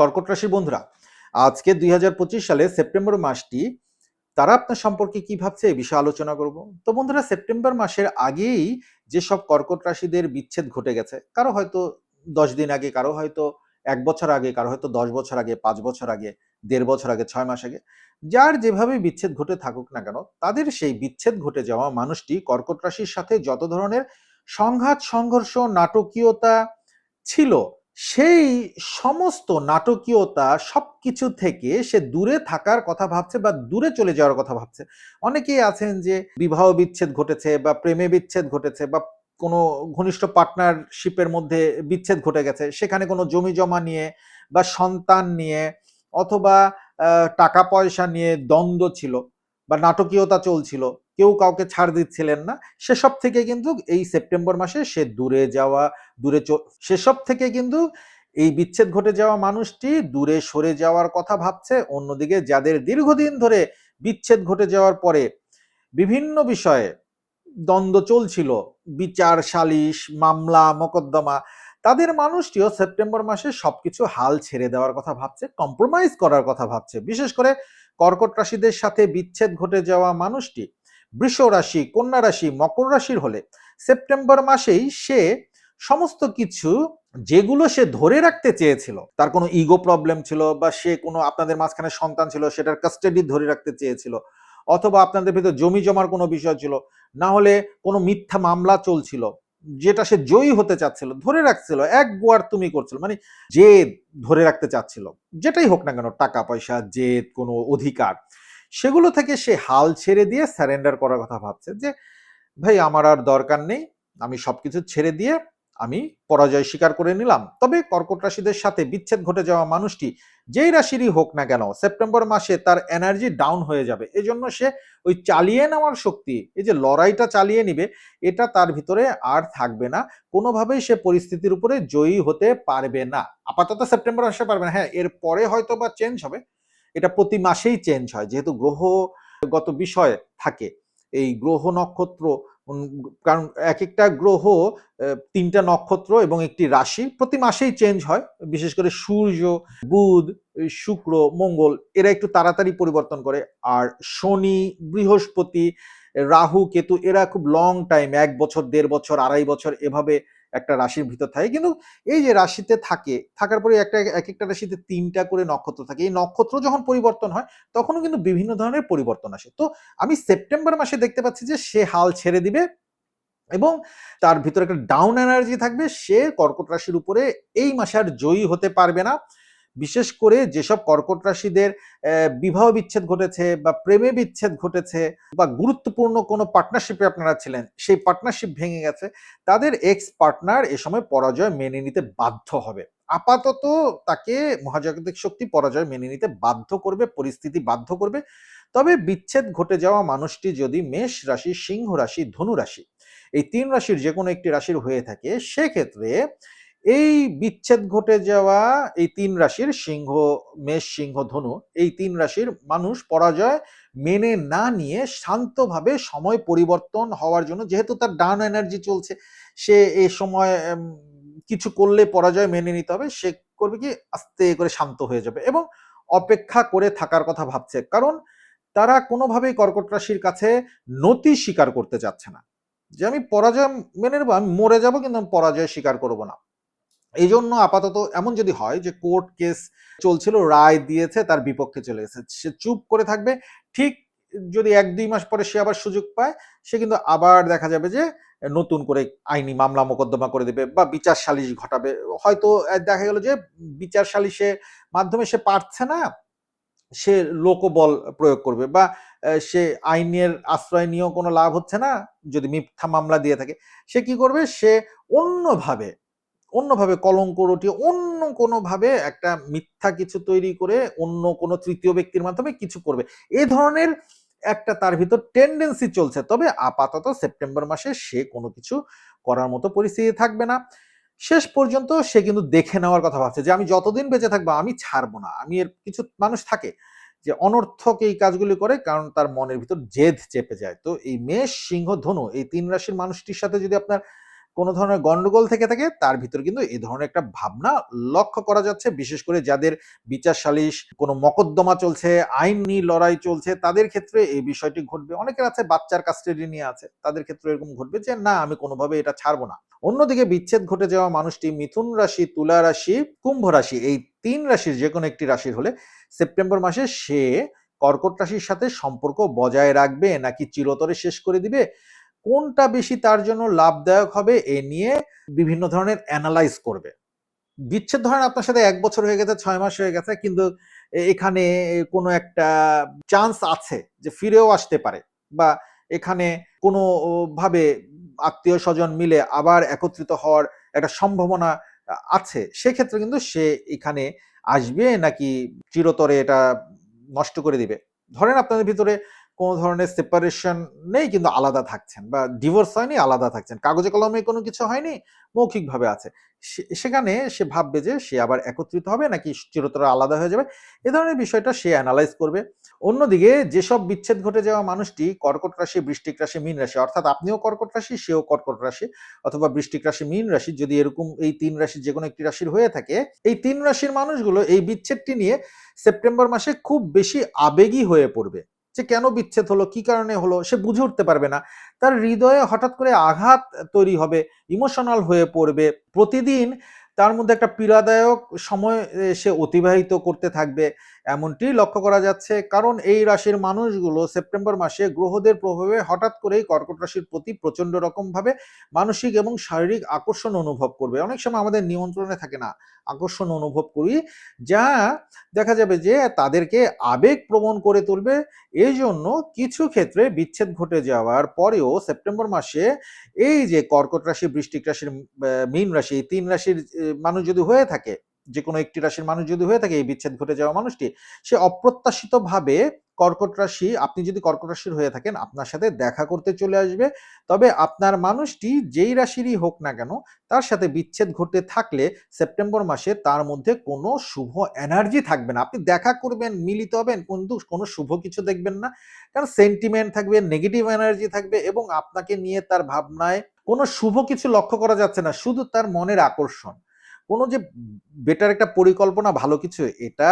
কর্কট রাশির বন্ধুরা, আজকে দুই হাজার পঁচিশ সালে সেপ্টেম্বর মাসটি, তারা আপনার সম্পর্কে কি ভাবছে এই বিষয়ে আলোচনা করব। তো বন্ধুরা, সেপ্টেম্বর মাসের আগেই যেসব কর্কট রাশিদের বিচ্ছেদ ঘটে গেছে, কারও হয়তো দশ দিন আগে, কারও হয়তো এক বছর আগে, কারও হয়তো দশ বছর আগে, পাঁচ বছর আগে, দেড় বছর আগে, ছয় মাস আগে, যার যেভাবে বিচ্ছেদ ঘটে থাকুক না কেন, তাদের সেই বিচ্ছেদ ঘটে যাওয়া মানুষটি কর্কট রাশির সাথে যত ধরনের সংঘাত, সংঘর্ষ, নাটকীয়তা ছিল সেই সমস্ত নাটকীয়তা সব কিছু থেকে সে দূরে থাকার কথা ভাবছে বা দূরে চলে যাওয়ার কথা ভাবছে। অনেকেই আছেন যে বিবাহ বিচ্ছেদ ঘটেছে বা প্রেমে বিচ্ছেদ ঘটেছে বা কোনো ঘনিষ্ঠ পার্টনারশিপের মধ্যে বিচ্ছেদ ঘটে গেছে। সেখানে কোনো জমি জমা নিয়ে বা সন্তান নিয়ে অথবা টাকা পয়সা নিয়ে দ্বন্দ্ব ছিল বা নাটকীয়তা চলছিল। কেউ কাউকে ছাড় দিচ্ছিলেন না। সেসব থেকে কিন্তু এই সেপ্টেম্বর মাসে সে দূরে যাওয়া, দূরে সেসব থেকে কিন্তু এই বিচ্ছেদ ঘটে যাওয়া মানুষটি দূরে সরে যাওয়ার কথা ভাবছে। অন্যদিকে যাদের দীর্ঘদিন ধরে বিচ্ছেদ ঘটে যাওয়ার পরে বিভিন্ন বিষয়ে দ্বন্দ্ব চলছিল, বিচার, সালিশ, মামলা, মোকদ্দমা, তাদের মানুষটিও সেপ্টেম্বর মাসে সবকিছু হাল ছেড়ে দেওয়ার কথা ভাবছে কম্প্রোমাইজ করার কথা ভাবছে। বিশেষ করে কর্কট রাশিদের সাথে বিচ্ছেদ ঘটে যাওয়া মানুষটি বৃষ রাশি, কন্যা রাশি, মকর রাশির হলে সেপ্টেম্বর মাসেই সে সমস্ত কিছু যেগুলো সে ধরে রাখতে চেয়েছিল, তার কোনো ইগো প্রবলেম ছিল বা সে কোনো আপনাদের মাঝখানে সন্তান ছিল সেটার কাস্টাডি ধরে রাখতে চেয়েছিল, অথবা আপনাদের ভিতর জমি জমার কোনো বিষয় ছিল, না হলে কোনো মিথ্যা মামলা চলছিল, যেটা সে জয়ী হতে চাচ্ছিল, ধরে রাখছিল, এক গোয়ার তুমি করছিল মানে জেদ ধরে রাখতে চাচ্ছিল, যেটাই হোক না কেন, টাকা পয়সা, জেদ, কোনো অধিকার। সেগুলো থেকে সে হাল ছেড়ে দিয়ে স্যারেন্ডার করার কথা ভাবছে যে, ভাই, আমার আর দরকার নেই। আমি সবকিছু ছেড়ে দিয়ে আমি পরাজয় স্বীকার করে নিলাম। তবে কর্কট রাশিদের সাথে বিচ্ছেদ ঘটে যাওয়া মানুষটি যেই রাশিরই হোক না কেন, সেপ্টেম্বর মাসে তার এনার্জি ডাউন হয়ে যাবে। এজন্য সে ওই চালিয়ে নেওয়ার শক্তি, এই যে লড়াইটা চালিয়ে নিবে, এটা তার ভিতরে আর থাকবে না। কোনোভাবেই সে পরিস্থিতির উপরে জয়ী হতে পারবে না। আপাতত সেপ্টেম্বর আসতে পারবে না। হ্যাঁ এর পরে হয়তো বা চেঞ্জ হবে। এটা প্রতি মাসেই চেঞ্জ হয়, যেহেতু গ্রহগত বিষয় থাকে। এই গ্রহ নক্ষত্র কারণ এক একটা গ্রহ তিনটা নক্ষত্র এবং একটি রাশি প্রতি মাসেই চেঞ্জ হয়, বিশেষ করে সূর্য, বুধ শুক্র, মঙ্গল, এরা একটু তাড়াতাড়ি পরিবর্তন করে। আর শনি, বৃহস্পতি, রাহু, কেতু, এরা খুব লং টাইম এক বছর, দেড় বছর, আড়াই বছর এভাবে একটা রাশির ভিতর থাকে। কিন্তু এই যে রাশিতে থাকে, থাকার পরে একটা এক একটা রাশিতে তিনটা করে নক্ষত্র থাকে। এই নক্ষত্র যখন পরিবর্তন হয়, তখনও কিন্তু বিভিন্ন ধরনের পরিবর্তন আসে। তো আমি সেপ্টেম্বর মাসে দেখতে পাচ্ছি যে সে হাল ছেড়ে দিবে এবং তার ভিতরে একটা ডাউন এনার্জি থাকবে। সে কর্কট রাশির উপরে এই মাসে আর জয়ী হতে পারবে না। বিশেষ করে যেসব কর্কট রাশিদের বিবাহ বিচ্ছেদ ঘটেছে বা প্রেমে বিচ্ছেদ ঘটেছে বা গুরুত্বপূর্ণ কোনো পার্টনারশিপে আপনারা ছিলেন, সেই পার্টনারশিপ ভেঙে গেছে, তাদের এক্স পার্টনার এ সময় পরাজয় মেনে নিতে বাধ্য হবে। আপাতত তাকে মহাজাগতিক শক্তি পরাজয় মেনে নিতে বাধ্য করবে, পরিস্থিতি বাধ্য করবে। তবে বিচ্ছেদ ঘটে যাওয়া মানুষটি যদি মেষ রাশি, সিংহ রাশি, ধনু রাশি, এই তিন রাশির যে কোনো একটি রাশির হয়ে থাকে, সেক্ষেত্রে এই বিচ্ছেদ ঘটে যাওয়া এই তিন রাশির সিংহ, মেষ, সিংহ, ধনু, এই তিন রাশির মানুষ পরাজয় মেনে না নিয়ে শান্তভাবে সময় পরিবর্তন হওয়ার জন্য, যেহেতু তার ডাউন এনার্জি চলছে, সে এই সময় কিছু করলে পরাজয় মেনে নিতে হবে, সে করবে কি? আস্তে করে শান্ত হয়ে যাবে এবং অপেক্ষা করে থাকার কথা ভাবছে। কারণ তারা কোনোভাবেই কর্কট রাশির কাছে নতি স্বীকার করতে চাচ্ছে না। যে আমি পরাজয় মেনে নেব, আমি মরে যাব, কিন্তু আমি পরাজয় স্বীকার করব না। এই জন্য আপাতত এমন যদি হয় যে কোর্ট কেস চলছিল, রায় দিয়েছে, তার বিপক্ষে চলে গেছে সে চুপ করে থাকবে, ঠিক যদি এক দুই মাস পরে সে আবার সুযোগ পায়, সে কিন্তু আবার দেখা যাবে যে নতুন করে আইনি মামলা মোকদ্দমা করে দেবে বা বিচার সালিশ ঘটাবে। হয়তো দেখা গেল যে বিচার সালিশের মাধ্যমে সে পারছে না, সে লোকবল প্রয়োগ করবে বা সে আইনের আশ্রয় নিয়েও কোনো লাভ হচ্ছে না, যদি মিথ্যা মামলা দিয়ে থাকে, সে কি করবে? সে অন্যভাবে অন্যভাবে কলঙ্ক রটিয়ে অন্য কোনোভাবে একটা মিথ্যা কিছু তৈরি করে অন্য কোনো তৃতীয় ব্যক্তির মাধ্যমে কিছু করবে। এই ধরনের একটা তার ভিতর টেন্ডেন্সি চলছে। তবে আপাতত সেপ্টেম্বর মাসে সে কোনো কিছু করার মতো পরিস্থিতি থাকবে না। শেষ পর্যন্ত সে কিন্তু দেখে নেওয়ার কথা ভাবছে যে, আমি যতদিন বেঁচে থাকব, আমি ছাড়বো না। আমি এর কিছু মানুষ থাকে যে অনর্থক এই কাজগুলি করে কারণ তার মনের ভিতর জেদ চেপে যায়। তো এই মেষ, সিংহ, ধনু এই তিন রাশির মানুষটির সাথে যদি আপনার কোনো ধরনের গন্ডগোল থেকে থাকে, তার ভিতর কিন্তু এই ধরনের একটা ভাবনা লক্ষ্য করা যাচ্ছে। বিশেষ করে যাদের বিচার সালিশ, কোনো মকদ্দমা চলছে, আইন আইনি লড়াই চলছে, তাদের ক্ষেত্রে এই বিষয়টি ঘটবে। অনেকের আছে বাচ্চার কাস্টাডি নিয়ে আছে, তাদের ক্ষেত্রে এরকম ঘটবে যে, না, আমি কোনোভাবে এটা ছাড়বো না। অন্যদিকে বিচ্ছেদ ঘটে যাওয়া মানুষটি মিথুন রাশি, তুলা রাশি, কুম্ভ রাশি, এই তিন রাশির যে কোনো একটি রাশির হলে সেপ্টেম্বর মাসে সে কর্কট রাশির সাথে সম্পর্ক বজায় রাখবে নাকি চিরতরে শেষ করে দিবে? কোনটা বেশি তার জন্য লাভদায়ক হবে এ নিয়ে বিভিন্ন ধরনের অ্যানালাইজ করবে। বিচ্ছেদ ধরেন আপনার সাথে এক বছর হয়ে গেছে, ছয় মাস হয়ে গেছে, কিন্তু এখানে কোনো একটা চান্স আছে যে ফিরেও আসতে পারে বা এখানে কোনো ভাবে আত্মীয় স্বজন মিলে আবার একত্রিত হওয়ার একটা সম্ভাবনা আছে, সেক্ষেত্রে কিন্তু সে এখানে আসবে নাকি চিরতরে এটা নষ্ট করে দিবে। ধরেন আপনাদের ভিতরে কোনো ধরনের সেপারেশন নেই, কিন্তু আলাদা থাকছেন বা ডিভোর্স হয়নি, আলাদা থাকছেন। কাগজে কলমে কোনো কিছু হয়নি, মৌখিকভাবে আছে। সেখানে সে ভাববে যে সে আবার একত্রিত হবে নাকি চিরতরে আলাদা হয়ে যাবে? এ ধরনের বিষয়টা সে অ্যানালাইজ করবে। অন্যদিকে যেসব বিচ্ছেদ ঘটে যাওয়া মানুষটি, কর্কট রাশি বৃষ্টিক রাশি, মীন রাশি, অর্থাৎ আপনিও কর্কট রাশি, সেও কর্কট রাশি অথবা বৃষ্টিক রাশি, মীন রাশি, যদি এরকম এই তিন রাশির যে কোনো একটি রাশির হয়ে থাকে, এই তিন রাশির মানুষগুলো এই বিচ্ছেদটি নিয়ে সেপ্টেম্বর মাসে খুব বেশি আবেগী হয়ে পড়বে। যে কেন বিচ্ছেদ হলো, কি কারণে হলো, সে বুঝে উঠতে পারবে না। তার হৃদয়ে হঠাৎ করে আঘাত তৈরি হবে, ইমোশনাল হয়ে পড়বে। প্রতিদিন তার মধ্যে একটা পীড়াদায়ক সময় সে অতিবাহিত করতে থাকবে এমনটি লক্ষ্য করা যাচ্ছে। কারণ এই রাশির মানুষগুলো সেপ্টেম্বর মাসে গ্রহদের প্রভাবে হঠাৎ করেই কর্কট রাশির প্রতি প্রচণ্ড রকমভাবে মানসিক এবং শারীরিক আকর্ষণ অনুভব করবে। অনেক সময় আমাদের নিয়ন্ত্রণে থাকে না, আকর্ষণ অনুভব করি, যা দেখা যাবে যে তাদেরকে আবেগ প্রবণ করে তুলবে। এই জন্য কিছু ক্ষেত্রে বিচ্ছেদ ঘটে যাওয়ার পরেও সেপ্টেম্বর মাসে এই যে কর্কট রাশি বৃষ্টিক রাশির মীন রাশি, তিন রাশির মানুষ যদি হয়ে থাকে যে কোনো একটি রাশির মানুষ যদি হয়ে থাকে, এই বিচ্ছেদ ঘটে যাওয়া মানুষটি, সে অপ্রত্যাশিত ভাবে কর্কট রাশি, আপনি যদি কর্কট রাশির হয়ে থাকেন, আপনার সাথে দেখা করতে চলে আসবে। তবে আপনার মানুষটি যেই রাশিরই হোক না কেন, তার সাথে বিচ্ছেদ ঘটে থাকলে সেপ্টেম্বর মাসে তার মধ্যে কোনো শুভ এনার্জি থাকবে না। আপনি দেখা করবেন, মিলিত হবেন, কিন্তু কোনো শুভ কিছু দেখবেন না। কারণ সেন্টিমেন্ট থাকবে, নেগেটিভ এনার্জি থাকবে এবং আপনাকে নিয়ে তার ভাবনায় কোনো শুভ কিছু লক্ষ্য করা যাচ্ছে না, শুধু তার মনের আকর্ষণ। কোনো যে বেটার একটা পরিকল্পনা, ভালো কিছু, এটা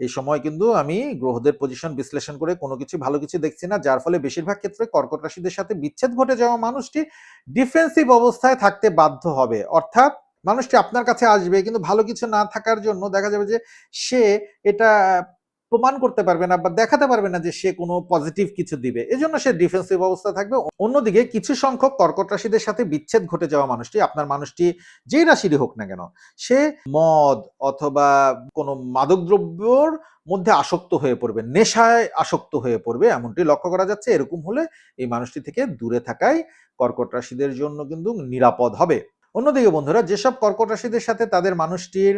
এই সময় কিন্তু আমি গ্রহদের পজিশন বিশ্লেষণ করে কোনো কিছু, ভালো কিছু দেখছি না। যার ফলে বেশিরভাগ ক্ষেত্রে কর্কট রাশিদের সাথে বিচ্ছেদ ঘটে যাওয়া মানুষটি ডিফেন্সিভ অবস্থায় থাকতে বাধ্য হবে। অর্থাৎ মানুষটি আপনার কাছে আসবে, কিন্তু ভালো কিছু না থাকার জন্য দেখা যাবে যে সে এটা প্রমাণ করতে পারবে না বা দেখাতে পারবে না যে সে কোনো পজিটিভ কিছু দিবে। এজন্য সে ডিফেন্সিভ অবস্থা থাকবে। অন্যদিকে কিছু সংখ্যক কর্কট রাশিদের সাথে বিচ্ছেদ ঘটে যাওয়া মানুষটি, আপনার মানুষটি যেই রাশিরই হোক না কেন, সে মদ অথবা কোনো মাদকদ্রব্যর মধ্যে আসক্ত হয়ে পড়বে, নেশায় আসক্ত হয়ে পড়বে, এমনটি লক্ষ্য করা যাচ্ছে। এরকম হলে এই মানুষটি থেকে দূরে থাকাই কর্কট রাশিদের জন্য কিন্তু নিরাপদ হবে। অন্যদিকে বন্ধুরা, যেসব কর্কট রাশিদের সাথে তাদের মানুষটির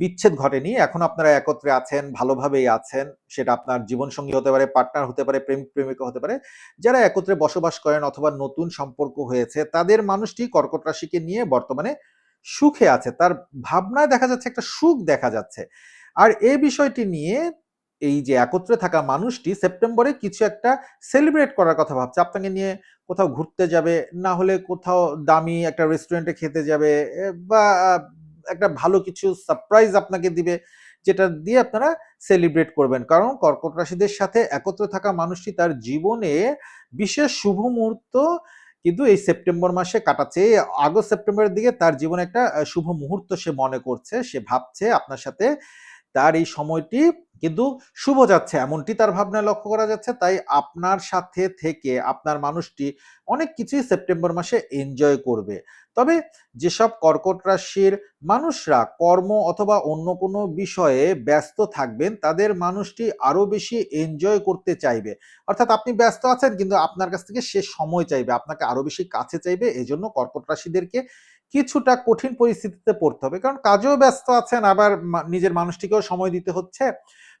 বিচ্ছেদ ঘটেনি। এখন আপনারা একত্রে আছেন, ভালোভাবেই আছেন। সেটা আপনার জীবনসঙ্গী হতে পারে পার্টনার হতে পারে প্রেমিক প্রেমিকা হতে পারে। যারা একত্রে বসবাস করেন অথবা নতুন সম্পর্ক হয়েছে, তাদের মানুষটি কর্কট রাশিকে নিয়ে বর্তমানে সুখে আছে। তার ভাবনায় দেখা যাচ্ছে একটা সুখ দেখা যাচ্ছে। আর এই বিষয়টি নিয়ে এই যে একত্রে থাকা মানুষটি সেপ্টেম্বরে কিছু একটা সেলিব্রেট করার কথা ভাবছে। আপনাকে নিয়ে কোথাও ঘুরতে যাবে, না হলে কোথাও দামি একটা রেস্টুরেন্টে খেতে যাবে বা একটা ভালো কিছু সারপ্রাইজ আপনাকে দিবে, যেটা দিয়ে আপনারা সেলিব্রেট করবেন। কারণ কর্কট রাশিদের সাথে একত্রে থাকা মানুষটি তার জীবনে বিশেষ শুভ মুহূর্ত কিন্তু এই সেপ্টেম্বর মাসে কাটাচ্ছে। আগস্ট, সেপ্টেম্বরের দিকে তার জীবনে একটা শুভ মুহূর্ত সে মনে করছে, সে ভাবছে আপনার সাথে তার এই সময়টি কিন্তু শুভ যাচ্ছে, এমনটি তার ভাবনা লক্ষ্য করা যাচ্ছে। তাই আপনার সাথে থেকে আপনার মানুষটি অনেক কিছুই সেপ্টেম্বর মাসে এনজয় করবে। তবে যেসব কর্কট রাশির মানুষরা কর্ম অথবা অন্য কোনো বিষয়ে ব্যস্ত থাকবেন, তাদের মানুষটি আরও বেশি এনজয় করতে চাইবে। অর্থাৎ আপনি ব্যস্ত আছেন কিন্তু আপনার কাছ থেকে সে সময় চাইবে, আপনাকে আরও বেশি কাছে চাইবে, এজন্য কর্কট রাশিদেরকে কিছুটা কঠিন পরিস্থিতিতে পড়তে হবে। কারণ কাজেও ব্যস্ত আছেন, আবার নিজের মানুষটিকেও সময় দিতে হচ্ছে।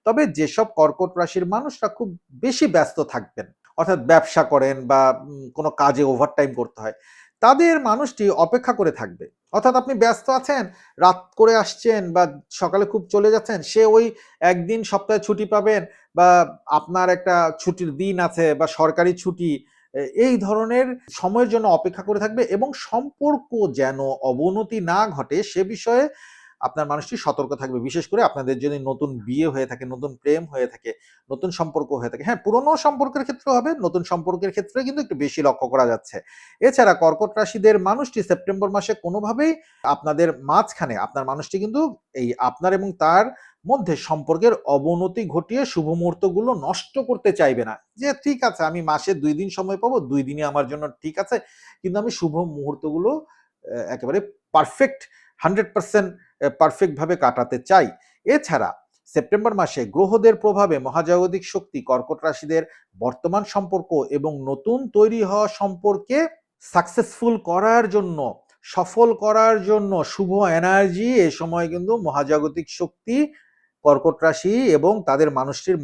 তবে যেসব কর্কট রাশির মানুষরা খুব বেশি ব্যস্ত থাকবেন, অর্থাৎ ব্যবসা করেন বা কোনো কাজে ওভারটাইম করতে হয় তাদের মানুষটি অপেক্ষা করে থাকবে। অর্থাৎ আপনি ব্যস্ত আছেন, রাত করে আসছেন বা সকালে খুব চলে যাচ্ছেন, সে ওই একদিন সপ্তাহে ছুটি পাবেন বা আপনার একটা ছুটির দিন আছে বা সরকারি ছুটি এই ধরনের সময়ের জন্য অপেক্ষা করে থাকবে এবং সম্পর্ক যেন অবনতি না ঘটে সে বিষয়ে আপনার মানুষটি সতর্ক থাকবে। বিশেষ করে আপনাদের যদি নতুন বিয়ে হয়ে থাকে, নতুন প্রেম হয়ে থাকে, নতুন সম্পর্ক হয়ে থাকে হ্যাঁ পুরনো সম্পর্কের ক্ষেত্রে হবে, নতুন সম্পর্কের ক্ষেত্রে কিন্তু একটু বেশি লক্ষ্য করা যাচ্ছে। এছাড়া কর্কট রাশিদের মানুষটি সেপ্টেম্বর মাসে কোনোভাবেই আপনাদের মাঝখানে, আপনার মানুষটি কিন্তু এই আপনার এবং তার মধ্যে সম্পর্কের অবনতি ঘটিয়ে শুভ মুহূর্তগুলো নষ্ট করতে চাইবে না। যে ঠিক আছে, আমি মাসে দুই দিন সময় পাবো, দুই দিনে আমার জন্য ঠিক আছে, কিন্তু আমি শুভ মুহূর্তগুলো একেবারে পারফেক্ট হান্ড্রেড পার্সেন্ট পারফেক্টভাবে কাটাতে চাই। এছাড়া সেপ্টেম্বর মাসে গ্রহদের প্রভাবে মহাজাগতিক শক্তি কর্কট রাশিদের বর্তমান সম্পর্ক এবং নতুন তৈরি হওয়া সম্পর্কে সাকসেসফুল করার জন্য, সফল করার জন্য শুভ এনার্জি এ সময় কিন্তু মহাজাগতিক শক্তি, কর্কট রাশি এবং তাদের মানুষটির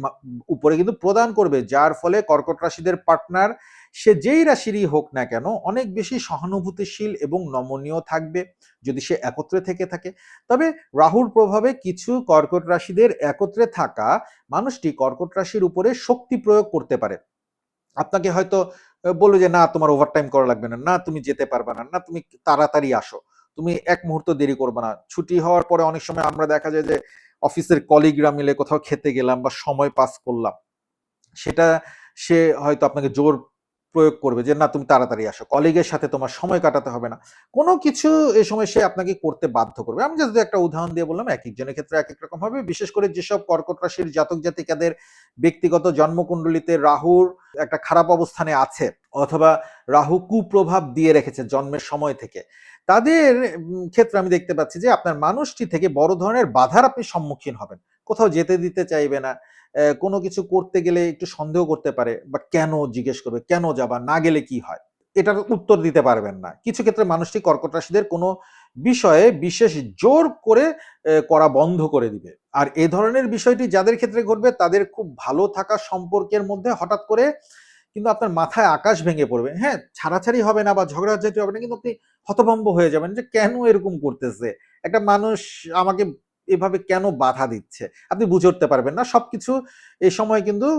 উপরে কিন্তু প্রদান করবে। যার ফলে কর্কট রাশিদের পার্টনার সে যেই রাশিরই হোক না কেন অনেক বেশি সহানুভূতিশীল এবং নমনীয় থাকবে যদি সে একত্রে থেকে থাকে। তবে রাহুর প্রভাবে কিছু কর্কট রাশিদের একত্রে থাকা মানুষটি কর্কট রাশির উপরে শক্তি প্রয়োগ করতে পারে। আপনাকে হয়তো বলল যে, না, তোমার ওভারটাইম করা লাগবে না। না, তুমি যেতে পারবে না। না, তুমি তাড়াতাড়ি আসো। তুমি এক মুহূর্ত দেরি করবে না। ছুটি হওয়ার পরে অনেক সময় আমরা দেখা যায় যে, অফিসের কলিগরা মিলে কোথাও খেতে গেলাম বা সময় পাস করলাম। সেটা সে হয়তো আপনাকে জোর প্রয়োগ করবে যে, না, তুমি তাড়াতাড়ি আসো কলিগের সাথে তোমার সময় কাটাতে হবে না। কোনো কিছু এ সময় সে আপনাকে করতে বাধ্য করবে। আমি যদি একটা উদাহরণ দিয়ে বললাম, এক একজনের ক্ষেত্রে এক এক রকম হবে। বিশেষ করে যেসব কর্কট রাশির জাতক জাতিকাদের ব্যক্তিগত জন্মকুণ্ডলিতে রাহুর একটা খারাপ অবস্থানে আছে অথবা রাহু কুপ্রভাব দিয়ে রেখেছে জন্মের সময় থেকে, তাদের ক্ষেত্রে আমি দেখতে পাচ্ছি যে, আপনার মানুষটি থেকে বড় ধরনের বাধার আপনি সম্মুখীন হবেন। কোথাও যেতে দিতে চাইবে না কোনো কিছু করতে গেলে একটু সন্দেহ করতে পারে বা কেন জিজ্ঞেস করবে, কেন যাবা, না গেলে কি হয়? এটার উত্তর দিতে পারবেন না। কিছু ক্ষেত্রে মানুষটি কর্কট রাশিদের কোনো বিষয়ে বিশেষ জোর করে করা বন্ধ করে দিবে। আর এ ধরনের বিষয়টি যাদের ক্ষেত্রে ঘটবে, তাদের খুব ভালো থাকা সম্পর্কের মধ্যে হঠাৎ করে কিন্তু আপনার মাথায় আকাশ ভেঙে পড়বে। হ্যাঁ ছাড়াছাড়ি হবে না বা ঝগড়াঝাটি হবে না, কিন্তু আপনি হতভম্ব হয়ে যাবেন যে কেন এরকম করতেছে? একটা মানুষ আমাকে এভাবে কেন বাধা দিচ্ছে? আপনি বুঝে উঠতে পারবেন না। সবকিছু এই সময় কিন্তু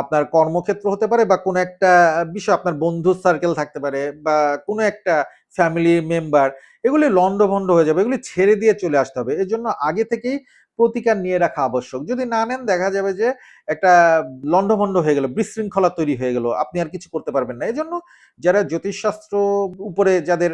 আপনার কর্মক্ষেত্র হতে পারে বা কোনো একটা বিষয়, আপনার বন্ধু সার্কেল থাকতে পারে বা কোনো একটা ফ্যামিলি মেম্বার এগুলি লন্ডভন্ড হয়ে যাবে, এগুলি ছেড়ে দিয়ে চলে আসতে হবে। এর জন্য আগে থেকেই প্রতিকার নিয়ে রাখা আবশ্যক। যদি না নেন, দেখা যাবে যে একটা লন্ডভন্ড হয়ে গেল, বিশৃঙ্খলা তৈরি হয়ে গেল, আপনি আর কিছু করতে পারবেন না। এই জন্য যারা জ্যোতিষশাস্ত্র উপরে যাদের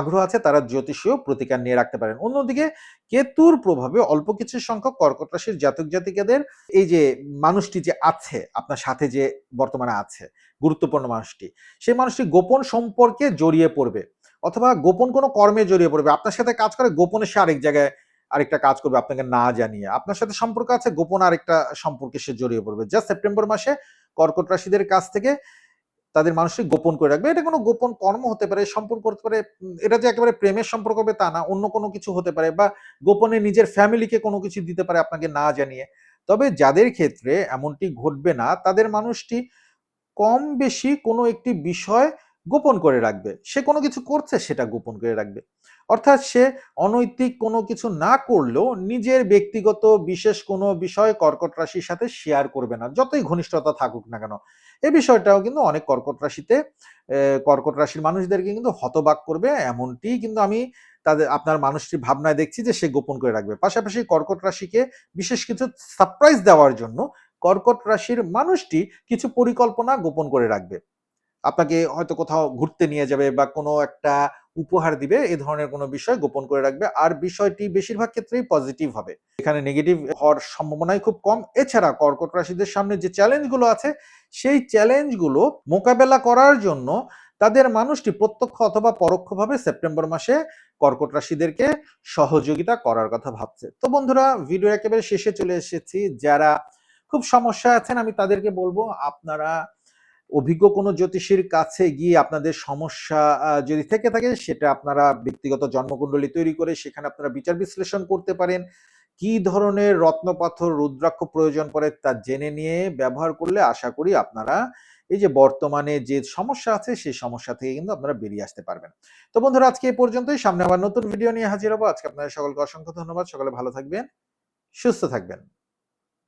আগ্রহ আছে, তারা জ্যোতিষীয় প্রতিকার নিয়ে রাখতে পারেন। অন্যদিকে কেতুর প্রভাবে অল্প কিছু সংখ্যক কর্কট রাশির জাতক জাতিকাদের এই যে মানুষটি যে আছে, আপনার সাথে যে বর্তমানে আছে, গুরুত্বপূর্ণ মানুষটি, সেই মানুষটি গোপন সম্পর্কে জড়িয়ে পড়বে। অথবা গোপন কোনো কর্মে জড়িয়ে পড়বে, আপনার সাথে কাজ করে গোপনে সে আরেক জায়গায় আরেকটা কাজ করবে আপনাকে না জানিয়ে। আপনার সাথে সম্পর্ক আছে, গোপন আরেকটা সম্পর্কে সে জড়িয়ে পড়বে। যা সেপ্টেম্বর মাসে কর্কট রাশিদের কাছ থেকে তাদের মানুষকে গোপন করে রাখবে। এটা কোনো গোপন কর্ম হতে পারে, সম্পর্ক হতে পারে, এটা যে একেবারে প্রেমের সম্পর্ক হবে তা না, অন্য কোনো কিছু হতে পারে বা গোপনে নিজের ফ্যামিলিকে কোনো কিছু দিতে পারে আপনাকে না জানিয়ে। তবে যাদের ক্ষেত্রে এমনটি ঘটবে না, তাদের মানুষটি কম বেশি কোনো একটি বিষয় গোপন করে রাখবে। সে কোনো কিছু করছে, সেটা গোপন করে রাখবে। অর্থাৎ সে অনৈতিক কোনো কিছু না করলেও নিজের ব্যক্তিগত বিশেষ কোনো বিষয় কর্কট রাশির সাথে শেয়ার করবে না। যতই ঘনিষ্ঠতা থাকুক না কেন। এই বিষয়টাও কিন্তু অনেক কর্কট রাশিতে কর্কট রাশির মানুষদেরকে কিন্তু হতবাক করবে। এমনটি কিন্তু আমি তাদের, আপনার মানুষটির ভাবনায় দেখছি যে সে গোপন করে রাখবে। পাশাপাশি কর্কট রাশিকে বিশেষ কিছু সারপ্রাইজ দেওয়ার জন্য কর্কট রাশির মানুষটি কিছু পরিকল্পনা গোপন করে রাখবে। আপনাকে হয়তো কোথাও ঘুরতে নিয়ে যাবে বা কোনো একটা উপহার দিবে, এ ধরনের কোনো বিষয় গোপন করে রাখবে। আর বিষয়টি বেশিরভাগ ক্ষেত্রেই পজিটিভ হবে। এখানে নেগেটিভ হওয়ার সম্ভাবনাই খুব কম। এছাড়া কর্কট রাশিদের সামনে যে চ্যালেঞ্জগুলো আছে, সেই চ্যালেঞ্জগুলো মোকাবেলা করার জন্য তাদের মানুষটি প্রত্যক্ষ অথবা পরোক্ষভাবে সেপ্টেম্বর মাসে কর্কট রাশিদেরকে সহযোগিতা করার কথা ভাবছে। তো বন্ধুরা ভিডিও একেবারে শেষে চলে এসেছি। যারা খুব সমস্যা আছেন, আমি তাদেরকে বলব, আপনারা অভিজ্ঞ কোনো জ্যোতিষীর কাছে গিয়ে আপনাদের সমস্যা যদি থেকে থাকে সেটা আপনারা ব্যক্তিগত জন্মকুণ্ডলী তৈরি করে সেখানে আপনারা বিচার বিশ্লেষণ করতে পারেন। কি ধরনের রত্নপাথর, রুদ্রাক্ষ প্রয়োজন পড়ে তা জেনে নিয়ে ব্যবহার করলে আশা করি আপনারা এই যে বর্তমানে যে সমস্যা আছে সেই সমস্যা থেকে কিন্তু আপনারা বেরিয়ে আসতে পারবেন। তো বন্ধুরা, আজকে এই পর্যন্তই। সামনে আবার নতুন ভিডিও নিয়ে হাজির হব। আজকে আপনাদের সকলকে অসংখ্য ধন্যবাদ। সকলে ভালো থাকবেন, সুস্থ থাকবেন।